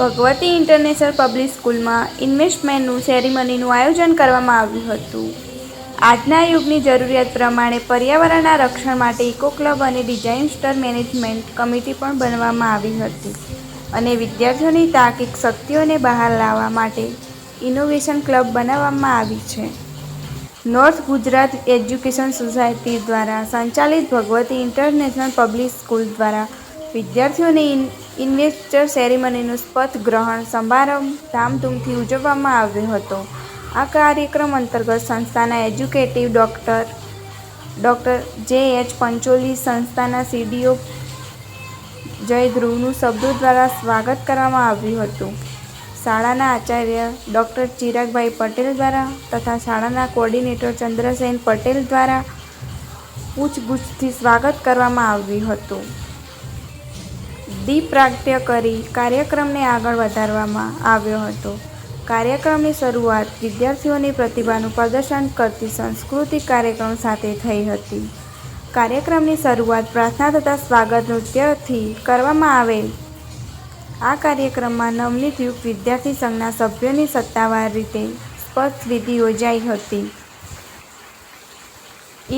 Bhagwati international public સ્કૂલમાં ઇન્વેસ્ટમેન્ટનું સેરેમનીનું આયોજન કરવામાં આવ્યું હતું. આજના યુગની જરૂરિયાત પ્રમાણે પર્યાવરણના રક્ષણ માટે ઇકો ક્લબ અને ડિઝાસ્ટર મેનેજમેન્ટ કમિટી પણ બનવામાં આવી હતી અને વિદ્યાર્થીઓની તાર્કિક શક્તિઓને બહાર લાવવા માટે ઇનોવેશન ક્લબ બનાવવામાં આવી છે. નોર્થ ગુજરાત એજ્યુકેશન સોસાયટી દ્વારા સંચાલિત ભગવતી ઇન્ટરનેશનલ પબ્લિક સ્કૂલ દ્વારા વિદ્યાર્થીઓને ઇન્વેસ્ટર સેરેમનીનું શપથ ગ્રહણ સમારંભ ધામધૂમથી ઉજવવામાં આવ્યો હતો. આ કાર્યક્રમ અંતર્ગત સંસ્થાના executive doctor doctor J H Pancholi, સંસ્થાના સીડીઓ જય ધ્રુવનું શબ્દો દ્વારા સ્વાગત કરવામાં આવ્યું હતું. શાળાના આચાર્ય ડૉક્ટર ચિરાગભાઈ પટેલ દ્વારા તથા શાળાના કોર્ડિનેટર ચંદ્રસેન પટેલ દ્વારા પૂછગુચ્છથી સ્વાગત કરવામાં આવ્યું હતું. દીપ પ્રાગટ્ય કરી કાર્યક્રમને આગળ વધારવામાં આવ્યો હતો. કાર્યક્રમની શરૂઆત વિદ્યાર્થીઓની પ્રતિભાનું પ્રદર્શન કરતી સાંસ્કૃતિક કાર્યક્રમ સાથે થઈ હતી. કાર્યક્રમની શરૂઆત પ્રાર્થના તથા સ્વાગત નૃત્યથી કરવામાં આવેલ. આ કાર્યક્રમમાં નવનીત યુગ વિદ્યાર્થી સંઘના સભ્યોની સત્તાવાર રીતે સ્પષ્ટ વિધિ યોજાઈ હતી.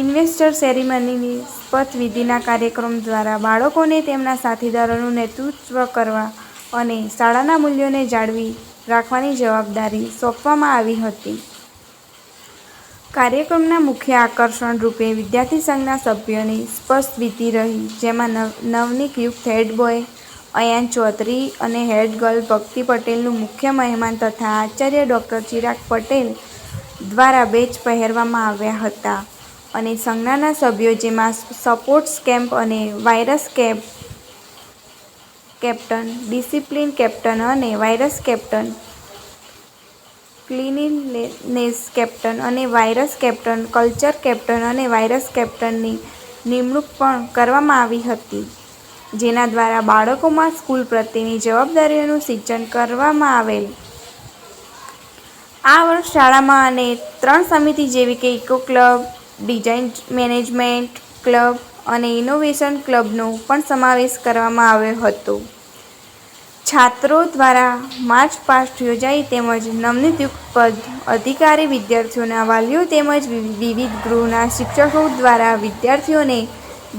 ઇન્વેસ્ટર સેરેમનીની શપથ વિધિના કાર્યક્રમ દ્વારા બાળકોને તેમના સાથીદારોનું નેતૃત્વ કરવા અને શાળાના મૂલ્યોને જાળવી રાખવાની જવાબદારી સોંપવામાં આવી હતી. કાર્યક્રમના મુખ્ય આકર્ષણ રૂપે વિદ્યાર્થી સંઘના સભ્યોની સ્પષ્ટ વિધિ રહી, જેમાં નવ, નવનીત યુગ હેડ બોય, અયાન ચૌધરી અને હેડ ગર્લ ભક્તિ પટેલનું મુખ્ય મહેમાન તથા આચાર્ય ડૉક્ટર ચિરાગ પટેલ દ્વારા બેચ પહેરવામાં આવ્યા હતા. અને સંજ્ઞાના સભ્યો જેમાં સપોર્ટ્સ કેમ્પ અને vice camp captain discipline captain અને વાયરસ કેપ્ટન ક્લિનિનેસ કેપ્ટન અને વાયરસ કેપ્ટન કલ્ચર કેપ્ટન અને વાયરસ કેપ્ટનની નિમણૂક પણ કરવામાં આવી હતી. જેના દ્વારા બાળકોમાં સ્કૂલ પ્રત્યેની જવાબદારીઓનું સિંચન કરવામાં આવેલ. આ વર્ષ શાળામાં અને ત્રણ સમિતિ જેવી કે eco club design management club અને ઇનોવેશન ક્લબનો પણ સમાવેશ કરવામાં આવ્યો હતો. છાત્રો દ્વારા માર્ચ પાસ્ટ યોજાઈ તેમજ નવનીત પદ અધિકારી વિદ્યાર્થીઓના વાલીઓ તેમજ વિવિધ ગૃહના શિક્ષકો દ્વારા વિદ્યાર્થીઓને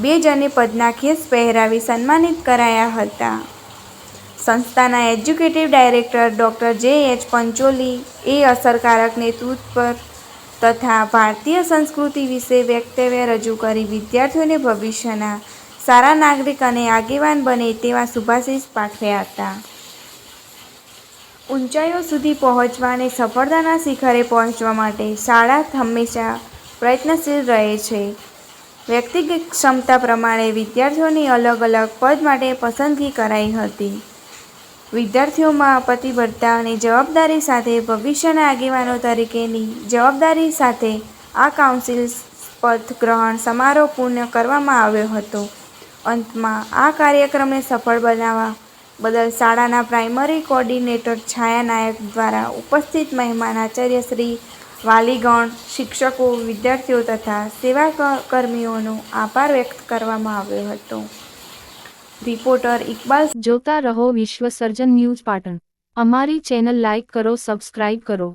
બેજ અને પદના ખેસ પહેરાવી સન્માનિત કરાયા હતા. સંસ્થાના executive director doctor J H Pancholi એ અસરકારક નેતૃત્વ પર તથા ભારતીય સંસ્કૃતિ વિશે વક્તવ્ય રજૂ કરી વિદ્યાર્થીઓને ભવિષ્યના સારા નાગરિક અને આગેવાન બને તેવા શુભાશીષ પાઠવ્યા હતા. ઊંચાઈઓ સુધી પહોંચવા અને સફળતાના શિખરે પહોંચવા માટે શાળા હંમેશા પ્રયત્નશીલ રહે છે. વ્યક્તિગત ક્ષમતા પ્રમાણે વિદ્યાર્થીઓની અલગ અલગ પદ માટે પસંદગી કરાઈ હતી. વિદ્યાર્થીઓમાં પ્રતિબદ્ધતા જવાબદારી સાથે ભવિષ્યના આગેવાનો તરીકેની જવાબદારી સાથે આ કાઉન્સિલ પથ ગ્રહણ સમારોહ પૂર્ણ કરવામાં આવ્યો હતો. અંતમાં આ કાર્યક્રમને સફળ બનાવવા બદલ શાળાના પ્રાઇમરી કોર્ડિનેટર છાયા નાયક દ્વારા ઉપસ્થિત મહેમાન આચાર્ય શ્રી વાલીગણ, શિક્ષકો, વિદ્યાર્થીઓ તથા સેવા કર્મીઓનો આભાર વ્યક્ત કરવામાં આવ્યો હતો. રિપોર્ટર ઇકબાલ જોતા રહો વિશ્વ સર્જન ન્યૂઝ પાટણ. અમારી ચેનલ લાઇક કરો સબસ્ક્રાઇબ કરો.